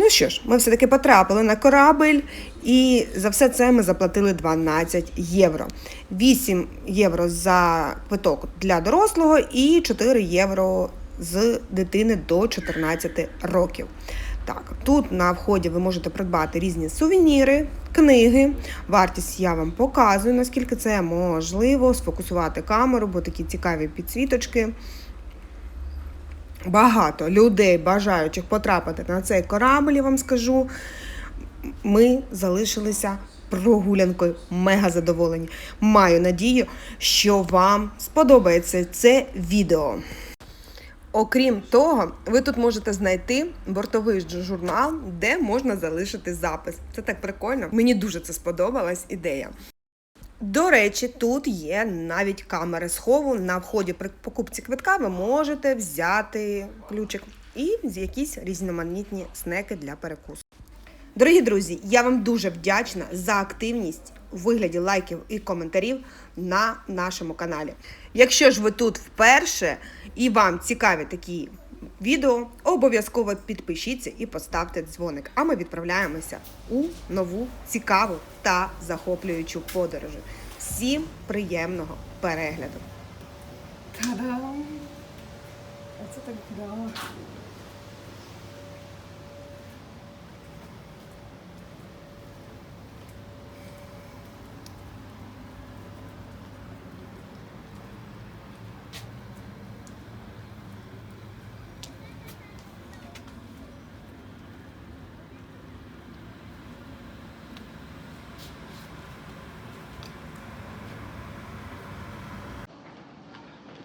Ну що ж, ми все-таки потрапили на корабль, і за все це ми заплатили 12 євро. 8 євро за квиток для дорослого і 4 євро з дитини до 14 років. Так, тут на вході ви можете придбати різні сувеніри, книги. Вартість я вам показую, наскільки це можливо, сфокусувати камеру, бо такі цікаві підсвіточки. Багато людей, бажаючих потрапити на цей корабль, я вам скажу. Ми залишилися прогулянкою мега задоволені. Маю надію, що вам сподобається це відео. Окрім того, ви тут можете знайти бортовий журнал, де можна залишити запис. Це так прикольно. Мені дуже це сподобалась ідея. До речі, тут є навіть камери схову. На вході при покупці квитка ви можете взяти ключик і якісь різноманітні снеки для перекусу. Дорогі друзі, я вам дуже вдячна за активність у вигляді лайків і коментарів на нашому каналі. Якщо ж ви тут вперше і вам цікаві такі відео, обов'язково підпишіться і поставте дзвоник. А ми відправляємося у нову цікаву та захоплюючу подорож. Всім приємного перегляду! Та-дам! Оце так да.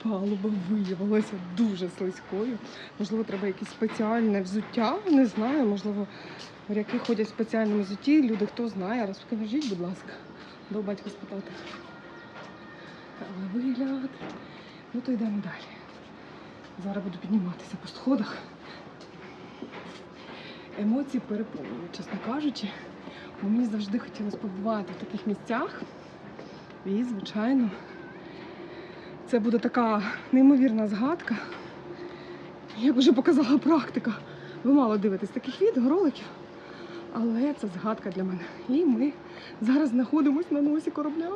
Палуба виявилася дуже слизькою. Можливо, треба якесь спеціальне взуття. Не знаю, можливо, моряки ходять в спеціальному взутті. Люди хто знає, розкажіть, будь ласка, до батька спитати. Але вигляд. Ну то йдемо далі. Зараз буду підніматися по сходах. Емоції переповнюють, чесно кажучи. Бо мені завжди хотілося побувати в таких місцях. І, звичайно, це буде така неймовірна згадка. Як вже показала практика, ви мало дивитесь таких відео, роликів. Але це згадка для мене. І ми зараз знаходимося на носі корабля.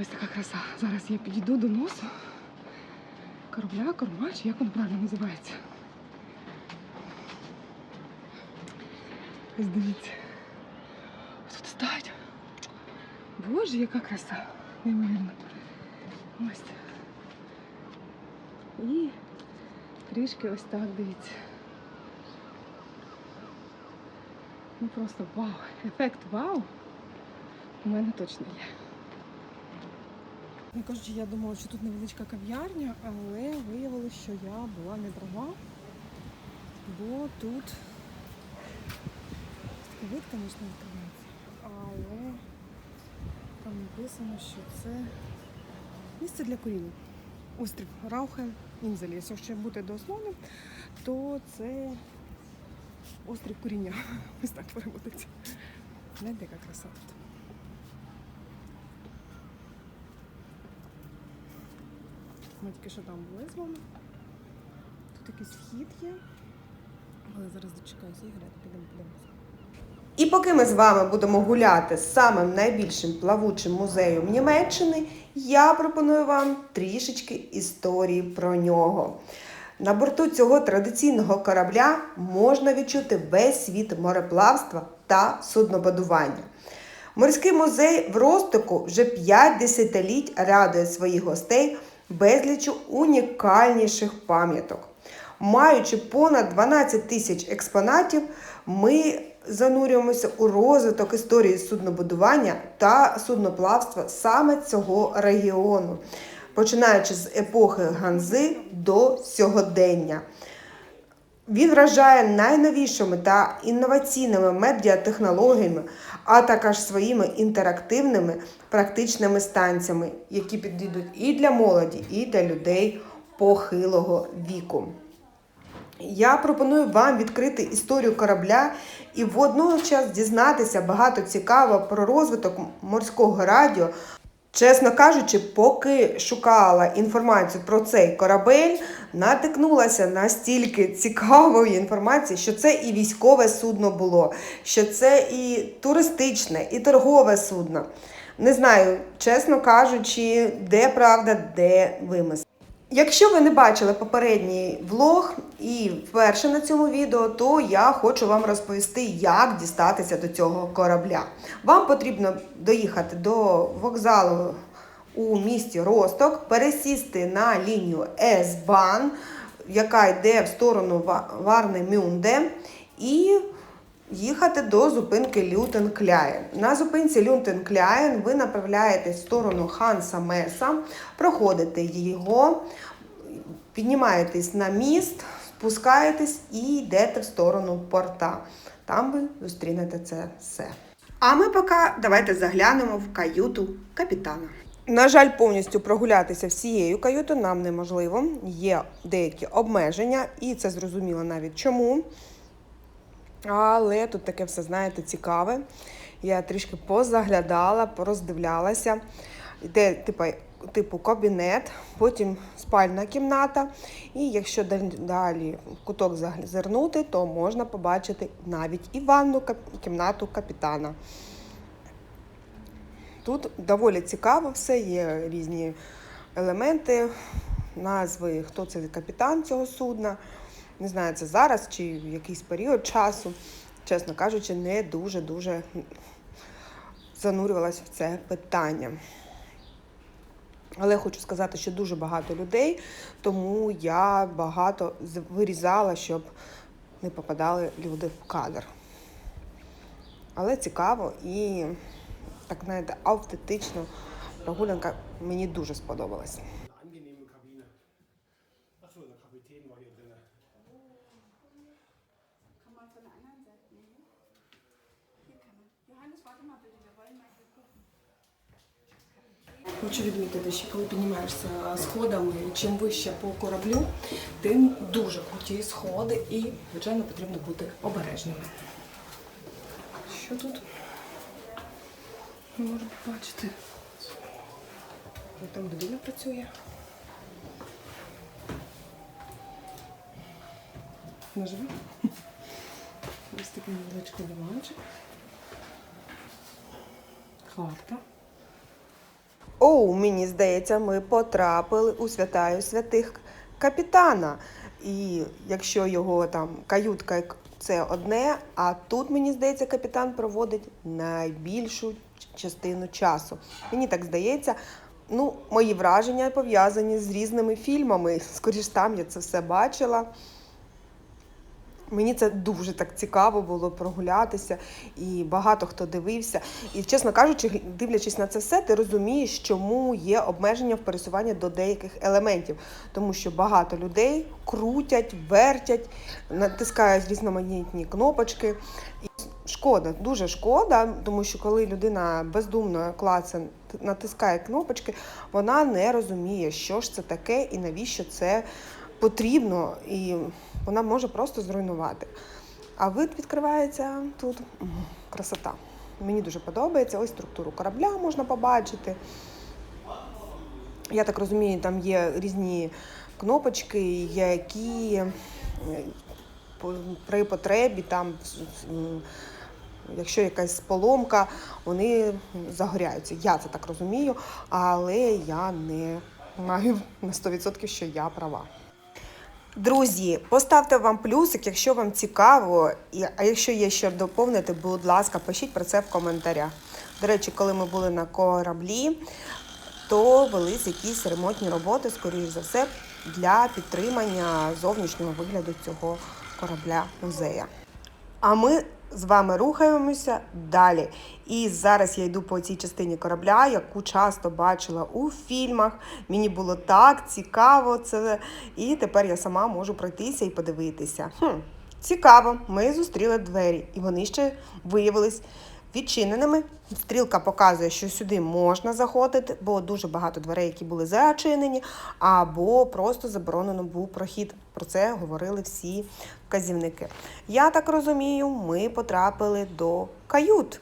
Ось така краса. Зараз я підійду до носу. Корабля, корма, чи як воно правильно називається. Ось дивіться. Тут стать. Боже, яка краса. Неймовірно. Ось. І трішки ось так дивіться. Ну просто вау. Ефект вау. У мене точно є. Ну, кажучи, я думала, що тут невеличка кав'ярня, але виявилося, що я була не права, бо тут такий вид, звісно, відкривається. Але там написано, що це місце для куріння. Острів Раухен, Інзель. Якщо ще бути дословним, то це острів куріння. Ось так переводиться. Гляньте, яка краса. Ми тільки що там були з вами. Тут якийсь вхід є. Але зараз дочекаюся і підемо подивимося. І поки ми з вами будемо гуляти з самим найбільшим плавучим музеєм Німеччини, я пропоную вам трішечки історії про нього. На борту цього традиційного корабля можна відчути весь світ мореплавства та суднобудування. Морський музей в Ростоку вже 5 десятиліть радує своїх гостей безлічу унікальніших пам'яток. Маючи понад 12 тисяч експонатів, ми занурюємося у розвиток історії суднобудування та судноплавства саме цього регіону, починаючи з епохи Ганзи до сьогодення. Він вражає найновішими та інноваційними медіатехнологіями, а також своїми інтерактивними практичними станціями, які підійдуть і для молоді, і для людей похилого віку. Я пропоную вам відкрити історію корабля і водночас дізнатися багато цікавого про розвиток морського радіо, Чесно кажучи, поки шукала інформацію про цей корабель, натикнулася на стільки цікавої інформації, що це і військове судно було, що це і туристичне, і торгове судно. Не знаю, чесно кажучи, де правда, де вимисел. Якщо ви не бачили попередній влог і вперше на цьому відео, то я хочу вам розповісти, як дістатися до цього корабля. Вам потрібно доїхати до вокзалу у місті Росток, пересісти на лінію С-Бан, яка йде в сторону Ва- Варни Мюнде, і їхати до зупинки Лютен-Кляєн. На зупинці Лютен-Кляєн ви направляєтесь в сторону Ханса Меса, проходите його, піднімаєтесь на міст, спускаєтесь і йдете в сторону порта. Там ви зустрінете це все. А ми поки давайте заглянемо в каюту капітана. На жаль, повністю прогулятися всією каютою нам неможливо. Є деякі обмеження, і це зрозуміло навіть чому. Але тут таке все, знаєте, цікаве. Я трішки позаглядала, пороздивлялася. Йде типу, типу кабінет, потім спальна кімната. І якщо далі в куток зазирнути, то можна побачити навіть і ванну кімнату капітана. Тут доволі цікаво все, є різні елементи, назви, хто це капітан цього судна. Не знаю, це зараз чи в якийсь період часу. Чесно кажучи, не дуже-дуже занурювалася в це питання. Але хочу сказати, що дуже багато людей, тому я багато вирізала, щоб не попадали люди в кадр. Але цікаво і так знаєте, автентично прогулянка мені дуже сподобалась. Хочу відмітити, що коли піднімаєшся сходами, чим вище по кораблю, тим дуже круті сходи і, звичайно, потрібно бути обережними. Що тут? Можна побачити. Там людина працює. Наживо. Ось такий невеличкий диванчик. Хатка. Оу, мені здається, ми потрапили у святаю святих капітана. І якщо його там каютка це одне, а тут, мені здається, капітан проводить найбільшу частину часу. Мені так здається. Ну, мої враження пов'язані з різними фільмами. Скоріш там я це все бачила. Мені це дуже так цікаво було прогулятися, і багато хто дивився. І, чесно кажучи, дивлячись на це все, ти розумієш, чому є обмеження в пересуванні до деяких елементів. Тому що багато людей крутять, вертять, натискають різноманітні кнопочки. Шкода, дуже шкода, тому що коли людина бездумно клаце натискає кнопочки, вона не розуміє, що ж це таке і навіщо це потрібно, і вона може просто зруйнувати. А вид відкривається тут красота. Мені дуже подобається. Ось структуру корабля можна побачити. Я так розумію, там є різні кнопочки, які е, при потребі там. Якщо якась поломка, вони загоряються. Я це так розумію, але я не маю на 100% що я права. Друзі, поставте вам плюсик, якщо вам цікаво. І, а якщо є що доповнити, будь ласка, пишіть про це в коментарях. До речі, коли ми були на кораблі, то велись якісь ремонтні роботи, скоріш за все, для підтримання зовнішнього вигляду цього корабля музея. А ми з вами рухаємося далі. І зараз я йду по цій частині корабля, яку часто бачила у фільмах. Мені було так цікаво це. І тепер я сама можу пройтися і подивитися. Хм, цікаво, ми зустріли двері, і вони ще виявились відчиненими. Стрілка показує, що сюди можна заходити, бо дуже багато дверей, які були зачинені, або просто заборонено був прохід. Про це говорили всі казівники. Я так розумію, ми потрапили до кают.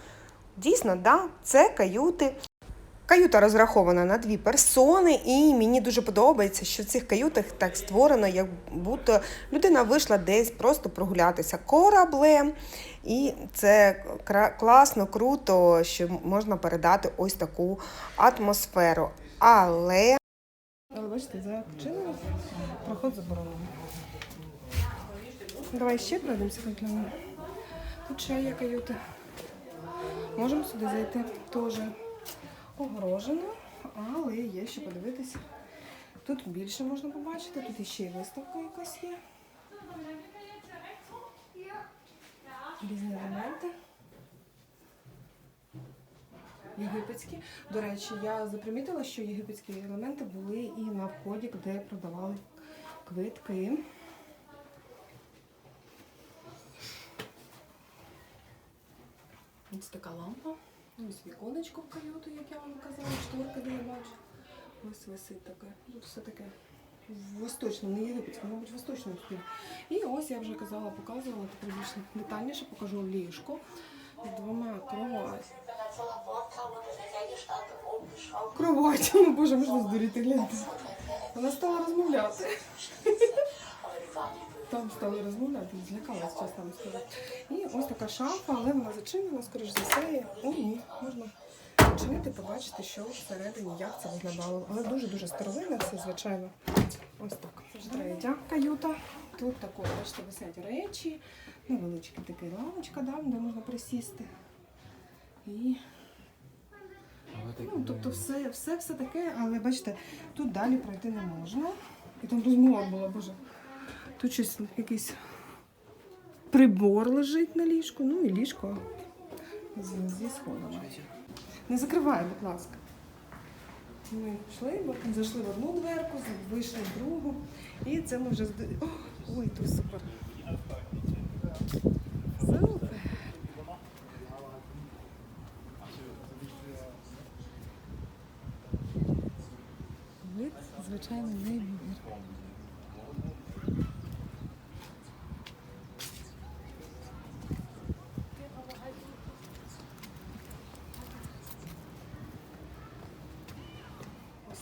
Дійсно, да, це каюти. Каюта розрахована на дві персони, і мені дуже подобається, що в цих каютах так створено, як будто людина вийшла десь просто прогулятися кораблем. І це кра- класно, круто, що можна передати ось таку атмосферу. Але Але бачите, за чином проход заборонений. Давай ще пройдемося глянемо. Тут ще є каюти. Можемо сюди зайти теж огорожено, але є що подивитися. Тут більше можна побачити, тут іще й виставка якась є. Різні елементи. Єгипетські. До речі, я запримітила, що єгипетські елементи були і на вході, де продавали квитки. Ось така лампа. Ось віконечко в каюту, як я вам казала, шторка, де я бачу. Ось висить таке. Тут все таке в восточному, не єгипетському, мабуть, восточному стилі. І ось я вже казала, показувала, тепер більш детальніше покажу ліжко з двома кроватями. Кроватями, боже, можна здуріти гляньте. Вона стала розмовляти. Там стала розмовляти, злякалась, чесно вам сказати. І ось така шафа, але вона зачинена, скоріш за все. О, ні, можна відчинити, побачити, що всередині, як це виглядало. Але дуже-дуже старовинне все, звичайно. Ось так. Це третя каюта. Тут також, бачите, висять речі, невеличка така лавочка, да, де можна присісти. І Ну, тобто все, все, все таке, але бачите, тут далі пройти не можна. І там розмова була, боже. Тут щось якийсь прибор лежить на ліжку, ну і ліжко зі сходами. Не закривай, будь ласка. Ми йшли, зайшли в одну дверку, вийшли в другу. І це ми вже. О, Ой, тут супер. Супер. Вид, звичайно, неймовірний.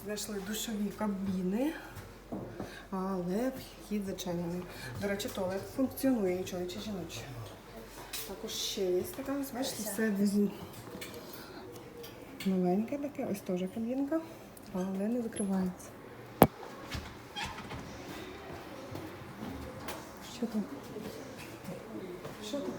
Знайшли душові кабіни, але вхід зачинений. До речі, туалет функціонує і чоловічий і жіночий. Також ще є така, ось бачите, все маленьке таке, ось теж кабінка, але не закривається. Що там? Що там?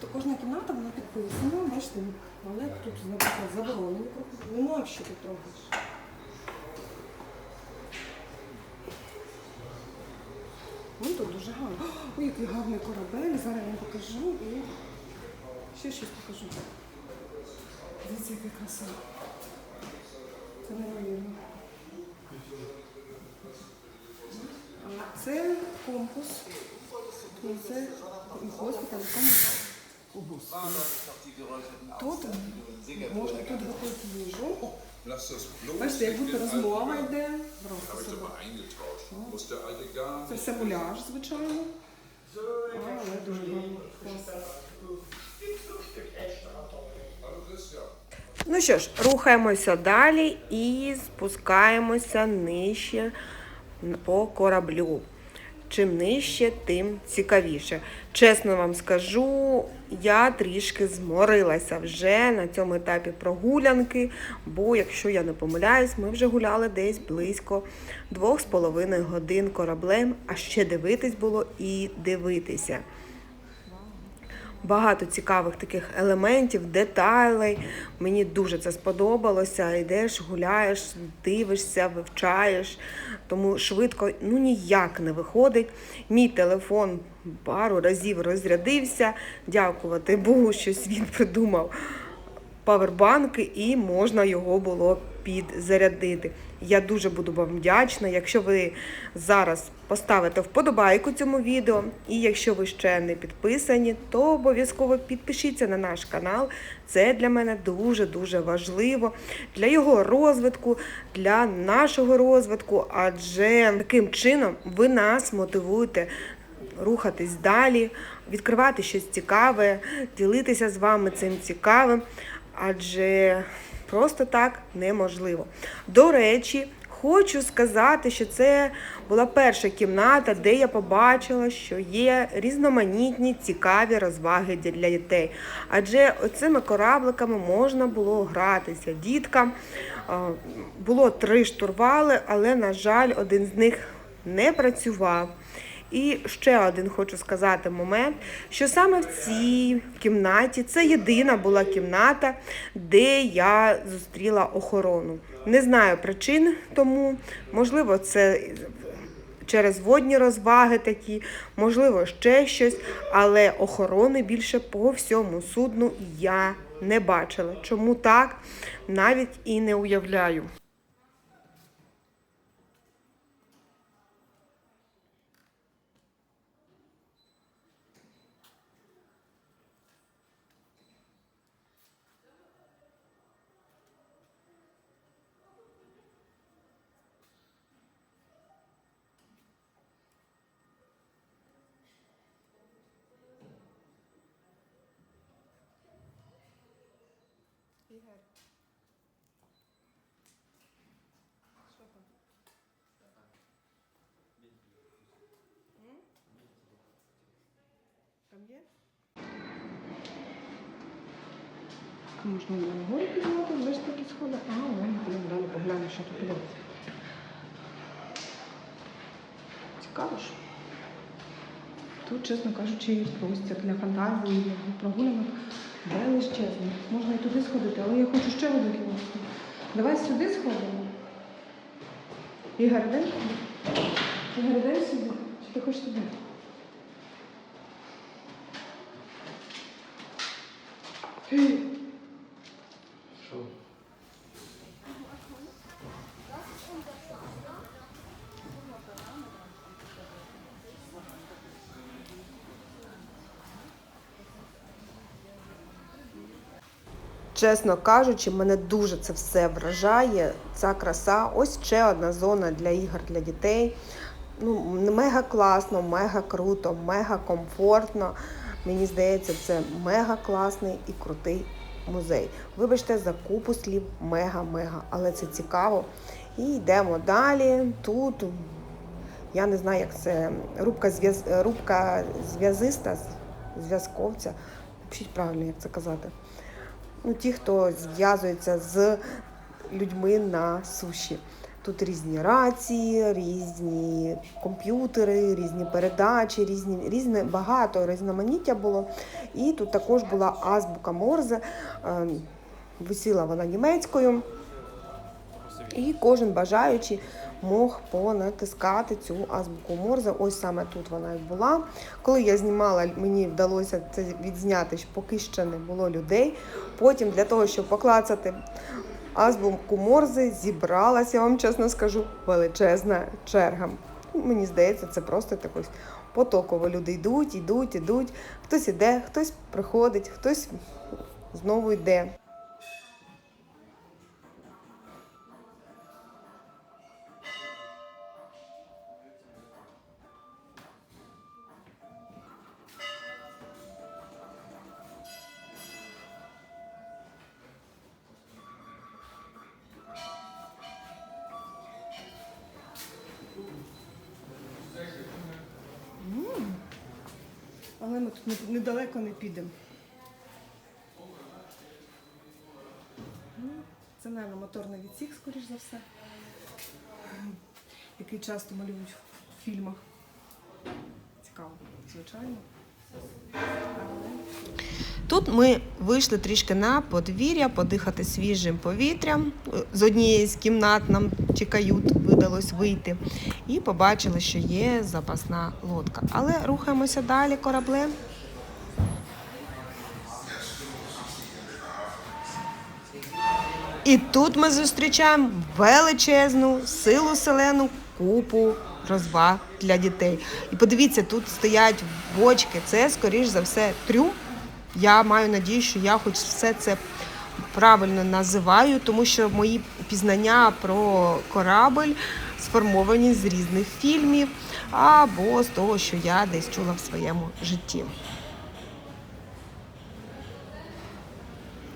То кожна кімната вона підписана, але тут наприклад, заборонені. Ну а що тут робиш? Ну тут дуже гарно. Ой, який гарний корабель. Зараз я вам покажу і ще щось покажу. Дивіться, яка краса. Це неймовірно. Це компас. Це госпіталь, компас. О, Тут можна тут готувати їжу. Бачите, як будто розмова йде. Це все звичайно. Але дуже. Ну що ж, рухаємося далі і спускаємося нижче по кораблю. Чим нижче, тим цікавіше. Чесно вам скажу, я трішки зморилася вже на цьому етапі прогулянки, бо, якщо я не помиляюсь, ми вже гуляли десь близько двох з половиною годин кораблем, а ще дивитись було і дивитися багато цікавих таких елементів, деталей. Мені дуже це сподобалося. Йдеш, гуляєш, дивишся, вивчаєш. Тому швидко ну ніяк не виходить. Мій телефон пару разів розрядився. Дякувати Богу, щось він придумав павербанки і можна його було підзарядити. Я дуже буду вам вдячна, якщо ви зараз поставите вподобайку цьому відео, і якщо ви ще не підписані, то обов'язково підпишіться на наш канал. Це для мене дуже-дуже важливо для його розвитку, для нашого розвитку, адже таким чином ви нас мотивуєте рухатись далі, відкривати щось цікаве, ділитися з вами цим цікавим, адже просто так неможливо. До речі, хочу сказати, що це була перша кімната, де я побачила, що є різноманітні цікаві розваги для дітей. Адже оцими корабликами можна було гратися діткам. Було три штурвали, але, на жаль, один з них не працював. І ще один хочу сказати момент, що саме в цій кімнаті це єдина була кімната, де я зустріла охорону. Не знаю причин тому, можливо, це через водні розваги такі, можливо, ще щось, але охорони більше по всьому судну я не бачила. Чому так, навіть і не уявляю. Там є? Можна на гору підняти, ви ж такі сходи. А, ладно, підемо далі поглянемо, що тут подобається. Цікаво ж. Тут, чесно кажучи, простір для фантазії, для прогулянок величезний. Можна і туди сходити, але я хочу ще одну кімнату. Давай сюди сходимо. Ігор, дай. Ігор, дай сюди? Чи ти хочеш сюди? Чесно кажучи, мене дуже це все вражає. Ця краса. Ось ще одна зона для ігор для дітей. Ну, мега класно, мега круто, мега комфортно. Мені здається, це мега класний і крутий музей. Вибачте за купу слів мега-мега, але це цікаво. І йдемо далі. Тут я не знаю, як це рубка зв'яз... рубка зв'язиста, зв'язковця. Пишіть правильно, як це казати. Ну, ті, хто зв'язується з людьми на суші. Тут різні рації, різні комп'ютери, різні передачі, різні, різне, багато різноманіття було. І тут також була азбука Морзе. Е, Висіла вона німецькою. І кожен бажаючий мог понатискати цю азбуку Морзе. Ось саме тут вона і була. Коли я знімала, мені вдалося це відзняти, поки ще не було людей. Потім для того, щоб поклацати азбуку Морзе, зібралася, я вам чесно скажу, величезна черга. Мені здається, це просто такось потоково. Люди йдуть, йдуть, йдуть. Хтось іде, хтось приходить, хтось знову йде. Ми тут недалеко не підемо. Ну, Це, мабуть, моторний відсік, скоріш за все, який часто малюють в фільмах. Цікаво, звичайно. Тут ми вийшли трішки на подвір'я, подихати свіжим повітрям. З однієї з кімнат нам чи кают видалось вийти. І побачили, що є запасна лодка. Але рухаємося далі кораблем. І тут ми зустрічаємо величезну силу селену купу розваг для дітей. І подивіться, тут стоять бочки. Це, скоріш за все, трюм. Я маю надію, що я хоч все це правильно називаю, тому що мої пізнання про корабль сформовані з різних фільмів або з того, що я десь чула в своєму житті.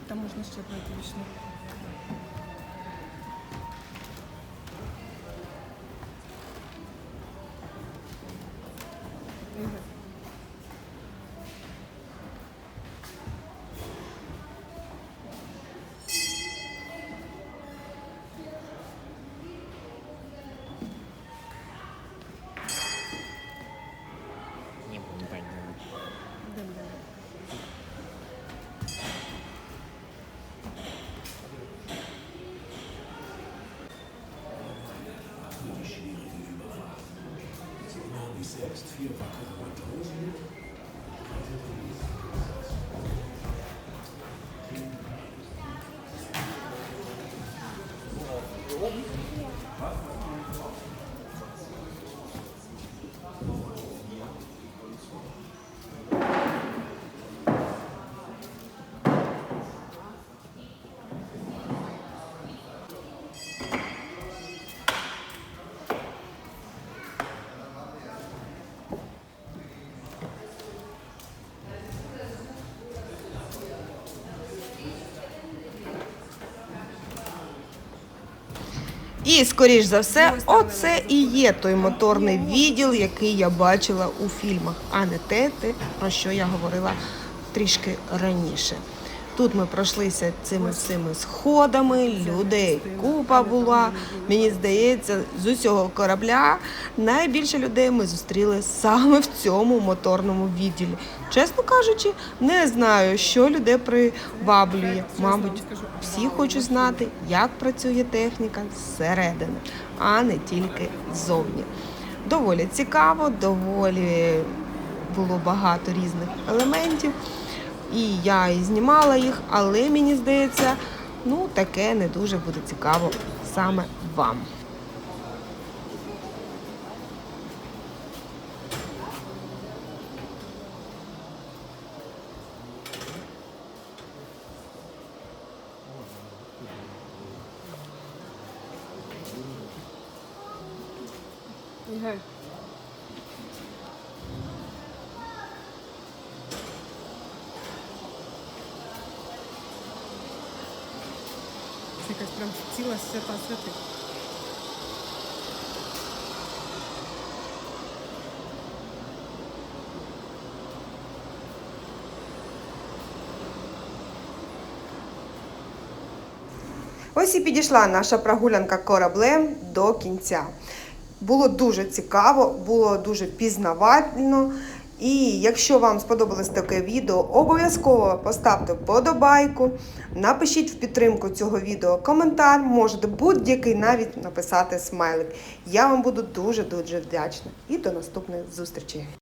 Там можна ще пройти вічно. І, скоріш за все, оце і є той моторний відділ, який я бачила у фільмах, а не те, те, про що я говорила трішки раніше. Тут ми пройшлися цими всіми сходами, людей купа була. Мені здається, з усього корабля найбільше людей ми зустріли саме в цьому моторному відділі. Чесно кажучи, не знаю, що людей приваблює. Мабуть, всі хочуть знати, як працює техніка зсередини, а не тільки ззовні. Доволі цікаво, доволі було багато різних елементів. І я і знімала їх, але мені здається, ну таке не дуже буде цікаво саме вам. Ігор. Якась прям ціла свята святих. Ось і підійшла наша прогулянка кораблем до кінця. Було дуже цікаво, було дуже пізнавально. І якщо вам сподобалось таке відео, обов'язково поставте вподобайку, напишіть в підтримку цього відео коментар, можете будь-який навіть написати смайлик. Я вам буду дуже-дуже вдячна. І до наступних зустрічей.